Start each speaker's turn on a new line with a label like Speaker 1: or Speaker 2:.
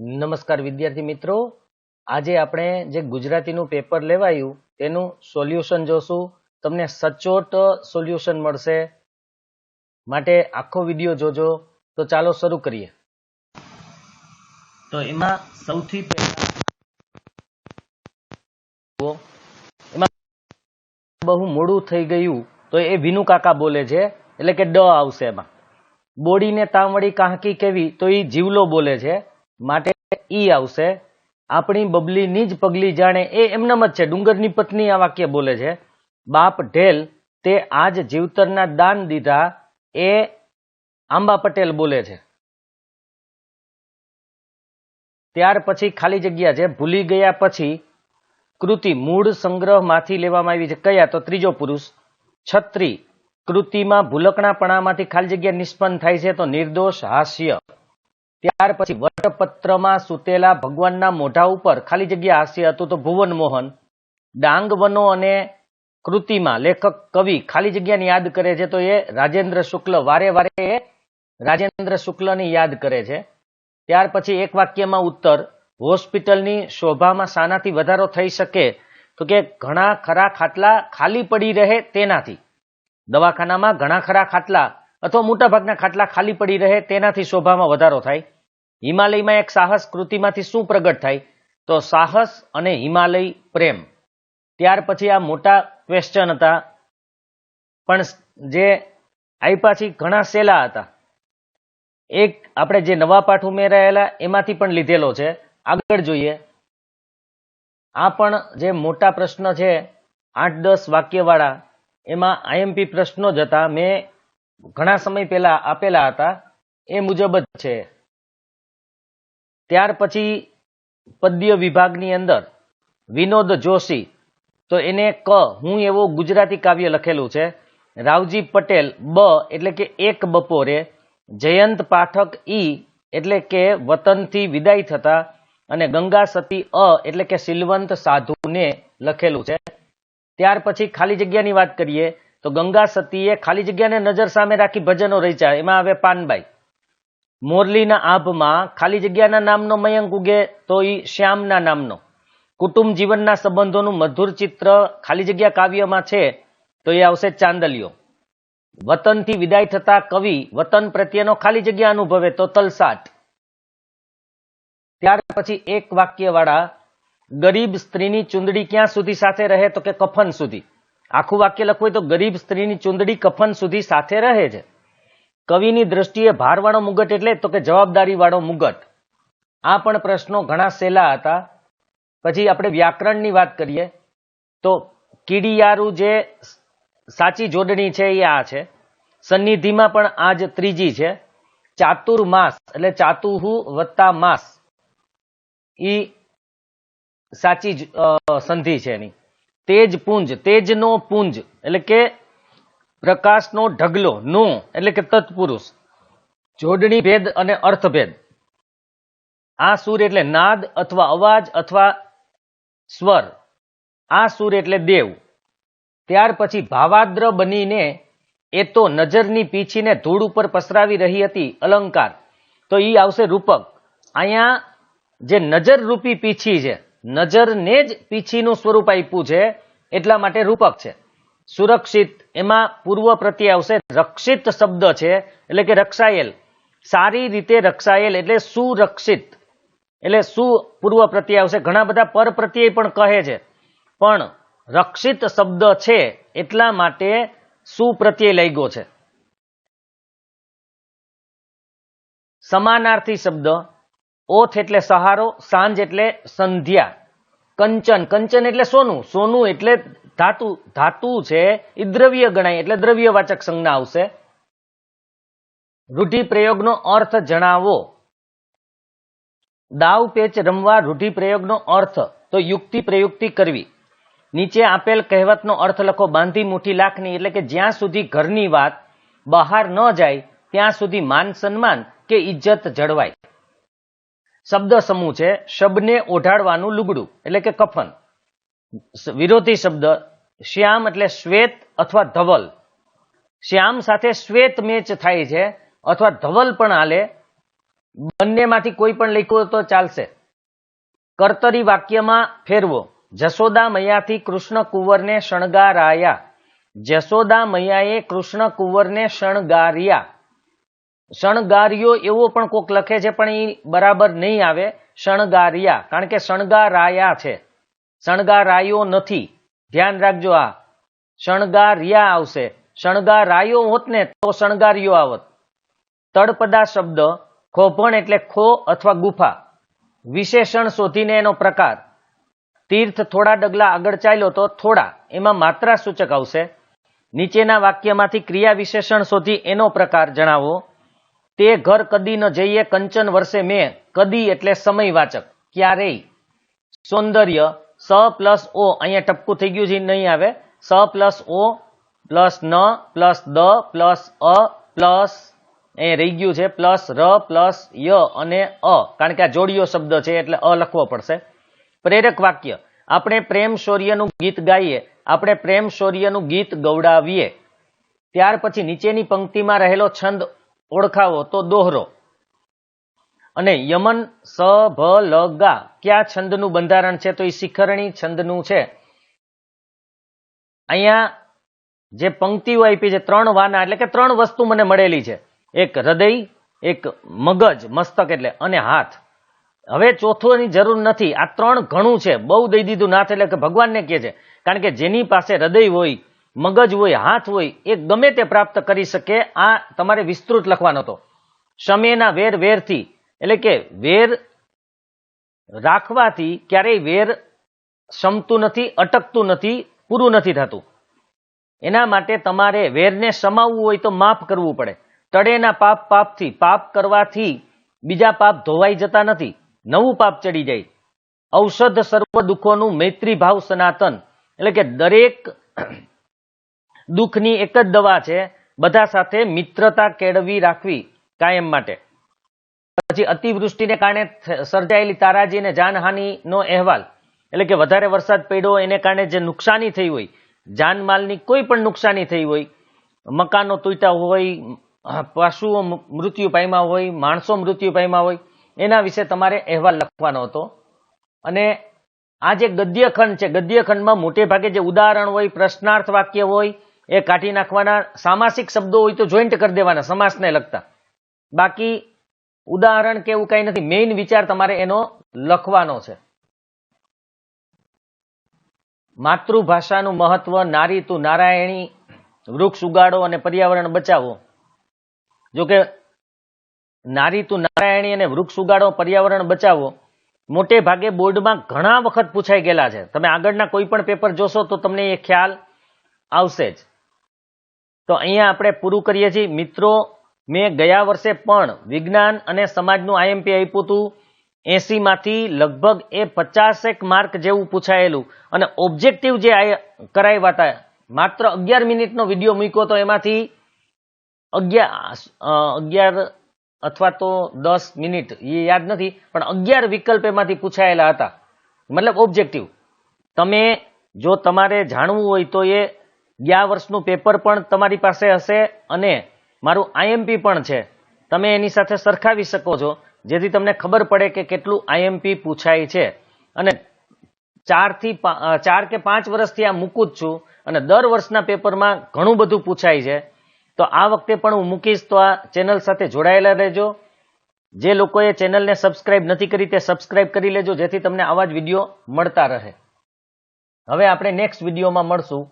Speaker 1: નમસ્કાર વિદ્યાર્થી મિત્રો. આજે આપણે જે ગુજરાતીનું પેપર લેવાયું, તેનું સોલ્યુશન જોશું. તમને સચોટ સોલ્યુશન મળશે. માટે આખો વીડિયો જોજો. તો ચાલો શરૂ કરીએ. તો એમાં સૌથી પહેલા એમાં બહુ મોડું થઈ ગયું, તો એ વિનુ કાકા બોલે છે. એટલે કે ડ આવશે એમાં. બોડીને તાંવડી કાંકી કેવી, તો એ જીવલો બોલે છે. માટે ઈ આવશે. આપણી બબલીની જ પગલી જાણે એ એમનામ જ છે. ડુંગરની પત્ની આ વાક્ય બોલે છે. બાપ ઢેલ, તે આજ જીવતરના દાન દીધા એ આંબા પટેલ બોલે છે. ત્યાર પછી ખાલી જગ્યા છે. ભૂલી ગયા પછી કૃતિ મૂળ સંગ્રહમાંથી લેવામાં આવી છે. કયા? તો ત્રીજો પુરુષ. છત્રી. કૃતિમાં ભૂલકણાપણામાંથી ખાલી જગ્યા નિષ્પન્ન થાય છે. તો નિર્દોષ હાસ્ય. ત્યાર પછી વટપત્રમાં સૂતેલા ભગવાનના મોઢા ઉપર ખાલી જગ્યા હાસ્ય હતું તો ભુવન મોહન. ડાંગ વનો અને કૃતિમાં લેખક, કવિ ખાલી જગ્યાની યાદ કરે છે તો એ રાજેન્દ્ર શુક્લ, વારે વારે એ રાજેન્દ્ર શુક્લની યાદ કરે છે. ત્યાર પછી એક વાક્યમાં ઉત્તર, હોસ્પિટલની શોભામાં શાનાથી વધારો થઈ શકે તો કે ઘણા ખરા ખાટલા ખાલી પડી રહે તેનાથી. દવાખાનામાં ઘણા ખરા ખાટલા અથવા મોટાભાગના ખાટલા ખાલી પડી રહે તેનાથી શોભામાં વધારો થાય. હિમાલયમાં એક સાહસ કૃતિમાંથી શું પ્રગટ થાય? તો સાહસ અને હિમાલય પ્રેમ. ત્યાર પછી આ મોટા ક્વેશ્ચન હતા. પણ જે આપ્યા છે ઘણા સહેલા હતા. એક આપણે જે નવા પાઠ ઉમેરાયેલા એમાંથી પણ લીધેલો છે. આગળ જોઈએ. આ પણ જે મોટા પ્રશ્ન છે, આઠ દસ વાક્યવાળા, એમાં આઈએમપી પ્રશ્નો જ હતા. મેં ઘણા સમય પહેલા આપેલા હતા. એ મુજબ જ છે. ત્યાર પછી પદ્ય વિભાગની અંદર વિનોદ જોશી. તો એને ક, હું એવો ગુજરાતી કાવ્ય લખેલું છે. રાવજી પટેલ બ એટલે કે એક બપોરે, જયંત પાઠક ઈ એટલે કે વતનથી વિદાય થતા અને ગંગા સતી અ એટલે કે સિલવંત સાધુને લખેલું છે. ત્યાર પછી ખાલી જગ્યાની વાત કરીએ, તો ગંગા સતીએ ખાલી જગ્યાને નજર સામે રાખી ભજનો રચ્યા. એમાં આવે પાનબાઈ. મોરલીના આભમાં ખાલી જગ્યાના નામનો મયંક ઉગે તો એ શ્યામના નામનો. કુટુંબ જીવનના સંબંધોનું મધુર ચિત્ર ખાલી જગ્યા કાવ્યમાં છે, તો એ આવશે ચાંદલિયો. વતનથી વિદાય થતા કવિ વતન પ્રત્યેનો ખાલી જગ્યા અનુભવે તો તલસાટ. ત્યાર પછી એક વાક્યવાળા, ગરીબ સ્ત્રીની ચુંદડી ક્યાં સુધી સાથે રહે તો કે કફન સુધી? આખું વાક્ય લખવું હોય તો ગરીબ સ્ત્રીની ચુંદડી કફન સુધી સાથે રહે છે. કવિની દ્રષ્ટિએ ભારવાળો મુગટ એટલે તો કે જવાબદારી વાળો મુગટ. આ પણ પ્રશ્નો ઘણા સહેલા હતા. પછી આપણે વ્યાકરણની વાત કરીએ. તો કીડીયારું જે સાચી જોડણી છે એ આ છે. સન્નિધિમાં પણ આ જ ત્રીજી છે. ચાતુર્માસ એટલે ચાતુહુ વત્તા માસ. ઈ સાચી સંધિ છે એની. તેજ પુંજ, તેજનો પુંજ, એટલે કે પ્રકાશનો ઢગલો, નો, એટલે કે તત્પુરુષ, જોડણી ભેદ અને અર્થભેદ. આ સૂર એટલે નાદ અથવા અવાજ અથવા સ્વર. આ સૂર એટલે દેવ. ત્યાર પછી ભાવાદ્ર બનીને એ તો નજરની પીછીને ધૂળ ઉપર પસરાવી રહી હતી, અલંકાર. તો એ આવશે રૂપક. અહીંયા જે નજર રૂપી પીછી છે, નજરને જ પીછીનું સ્વરૂપ આપ્યું છે, એટલા માટે રૂપક છે. સુરક્ષિત એમાં પૂર્વ પ્રત્યય આવશે રક્ષિત શબ્દ છે, એટલે કે રક્ષાયેલ. સારી રીતે રક્ષાયેલ એટલે સુરક્ષિત. એટલે સુ પૂર્વ પ્રત્યય આવશે. ઘણા બધા પર પ્રત્યય પણ કહે છે. પણ રક્ષિત શબ્દ છે એટલા માટે સુપ્રત્યય લાગ્યો છે. સમાનાર્થી શબ્દ. ઓથ એટલે સહારો, સાંજ એટલે સંધ્યા. કંચન. કંચન એટલે સોનું. સોનું એટલે ધાતુ ધાતુ છે એ દ્રવ્ય ગણાય, એટલે દ્રવ્યવાચક સંજ્ઞા આવશે. રૂઢિપ્રયોગનો અર્થ જણાવો. દાવ, પેચ, રમવા, રૂઢિપ્રયોગનો અર્થ, તો યુક્તિ પ્રયુક્તિ કરવી. નીચે આપેલ કહેવતનો અર્થ લખો, બાંધી મુઠ્ઠી લાખની, એટલે કે જ્યાં સુધી ઘરની વાત બહાર ન જાય, ત્યાં સુધી માન સન્માન કે ઇજ્જત જળવાય. શબ્દ સમૂહ છે, શબને ઓઢાડવાનું લુગડું, એટલે કે કફન. વિરોધી શબ્દ. શ્યામ એટલે શ્વેત અથવા ધવલ. શ્યામ સાથે શ્વેત મેચ થાય છે અથવા ધવલ પણ હાલે. બંનેમાંથી કોઈ પણ લખ્યું તો ચાલશે. કર્તરી વાક્યમાં ફેરવો. જશોદા મૈયાથી કૃષ્ણ કુંવરને શણગારાયા. જશોદા મૈયાએ કૃષ્ણ કુંવરને શણગાર્યા. શણગાર્યો એવો પણ કોક લખે છે, પણ એ બરાબર નહીં આવે. શણગાર્યા. કારણ કે શણગારાયા છે. શણગારાયો નથી. ધ્યાન રાખજો આ. શણગાર્યા આવશે. શણગારાયો હોત ને તો શણગાર્યો આવત. તળપદા શબ્દ, ખોભણ એટલે ખો અથવા ગુફા. વિશેષણ શોધીને એનો પ્રકાર. તીર્થ થોડા ડગલા આગળ ચાલ્યો તો થોડા, એમાં માત્રા સૂચક આવશે. નીચેના વાક્યમાંથી ક્રિયા વિશેષણ શોધી એનો પ્રકાર જણાવો. તે ઘર કદી ન જઈએ, કંચન વર્ષે મેં. કદી એટલે સમયવાચક. ક્યારેય. સૌંદર્ય. સ પ્લસ ઓ અહીંયા ટપકું થઈ ગયું છે નહીં આવે. સ પ્લસ ઓ પ્લસ ન પ્લસ દ પ્લસ અ પ્લસ એ રહી ગયું છે, પ્લસ ર પ્લસ ય અને અ. કારણ કે આ જોડિયો શબ્દ છે, એટલે અ લખવો પડશે. પ્રેરક વાક્ય. આપણે પ્રેમ શૌર્યનું ગીત ગાઈએ, આપણે પ્રેમ શૌર્યનું ગીત ગવડાવીએ. ત્યાર પછી નીચેની પંક્તિમાં રહેલો છંદ ઓળખાવો, તો દોહરો. અને યમન સ, ભ, લ, ગા કયા છંદનું બંધારણ છે? તો એ શિખરણી છંદનું છે. અહીંયા જે પંક્તિઓ આપી છે, ત્રણ વાના, એટલે કે ત્રણ વસ્તુ મને મળેલી છે. એક હૃદય, એક મગજ, મસ્તક એટલે, અને હાથ. હવે ચોથોની જરૂર નથી. આ ત્રણ ઘણું છે. બહુ દઈ દીધું નાથ એટલે કે ભગવાનને કહે છે. કારણ કે જેની પાસે હૃદય હોય, મગજ હોય, હાથ હોય, એ ગમે તે પ્રાપ્ત કરી શકે, આ તમારે વિસ્તૃત લખવાનો હતો. સમયના વેર વેરથી એટલે કે વેર રાખવાથી ક્યારેય વેર સમતું નથી, અટકતું નથી, પૂરું નથી થતું. એના માટે તમારે વેરને સમાવવું હોય તો માફ કરવું પડે. તળેના પાપ પાપથી, પાપ કરવાથી બીજા પાપ ધોવાઈ જતા નથી. નવું પાપ ચડી જાય. ઔષધ સર્વ દુઃખોનું મૈત્રી ભાવ સનાતન. એટલે કે દરેક દુઃખની એક જ દવા છે, બધા સાથે મિત્રતા કેળવી રાખવી કાયમ માટે. પછી અતિવૃષ્ટિને કારણે સર્જાયેલી તારાજી અને જાનહાનિનો અહેવાલ. એટલે કે વધારે વરસાદ પડ્યો, એને કારણે જે નુકસાની થઈ હોય, જાનમાલની કોઈ પણ નુકસાની થઈ હોય, મકાનો તૂટ્યા હોય પશુઓ મૃત્યુ પામ્યા હોય, માણસો મૃત્યુ પામ્યા હોય, એના વિશે તમારે અહેવાલ લખવાનો હતો. અને આ જે ગદ્યખંડ છે, ગદ્યખંડમાં મોટે ભાગે જે ઉદાહરણ હોય, પ્રશ્નાર્થ વાક્ય હોય, એ કાઢી નાખવાના સામાસિક શબ્દો હોય તો જોઈન્ટ કરી દેવાના, સમાસને લગતા. બાકી ઉદાહરણ કે એવું કઈ નથી. મેઇન વિચાર તમારે એનો લખવાનો છે. માતૃભાષાનું મહત્વ, નારી તું નારાયણી, વૃક્ષ ઉગાડો અને પર્યાવરણ બચાવો. જોકે નારી તું નારાયણી અને વૃક્ષ ઉગાડો, પર્યાવરણ બચાવો. મોટે ભાગે બોર્ડમાં ઘણા વખત પૂછાઈ ગયેલા છે. તમે આગળના કોઈ પણ પેપર જોશો તો તમને એ ખ્યાલ આવશે જ. તો અહીંયા આપણે પૂરું કરીએ છીએ. મિત્રો મેં ગયા વર્ષે પણ વિજ્ઞાન અને સમાજનું આઈએમપી આપ્યું હતું. એસીમાંથી લગભગ એ પચાસેક માર્ક જેવું પૂછાયેલું. અને ઓબ્જેક્ટિવ જે કરાવ્યા હતા માત્ર અગિયાર મિનિટનો વીડિયો મૂક્યો તો એમાંથી અગિયાર અગિયાર અથવા તો દસ મિનિટ, એ યાદ નથી, પણ અગિયાર વિકલ્પ એમાંથી પૂછાયેલા હતા. મતલબ ઓબ્જેક્ટિવ. તમે જો તમારે જાણવું હોય તો એ ગયા વર્ષનું પેપર પણ તમારી પાસે હશે અને મારું આઈએમપી પણ છે. તમે એની સાથે સરખાવી શકો છો, જેથી તમને ખબર પડે કે કેટલું આઈએમપી પૂછાય છે. અને ચારથી ચાર કે પાંચ વર્ષથી આ મૂકું જ છું, અને દર વર્ષના પેપરમાં ઘણું બધું પૂછાય છે. તો આ વખતે પણ હું મૂકીશ, તો આ ચેનલ સાથે જોડાયેલા રહેજો. જે લોકોએ ચેનલને સબસ્ક્રાઇબ નથી કરી તે સબસ્ક્રાઇબ કરી લેજો, જેથી તમને આવા જ વીડિયો મળતા રહે. હવે આપણે નેક્સ્ટ વિડીયોમાં મળશું.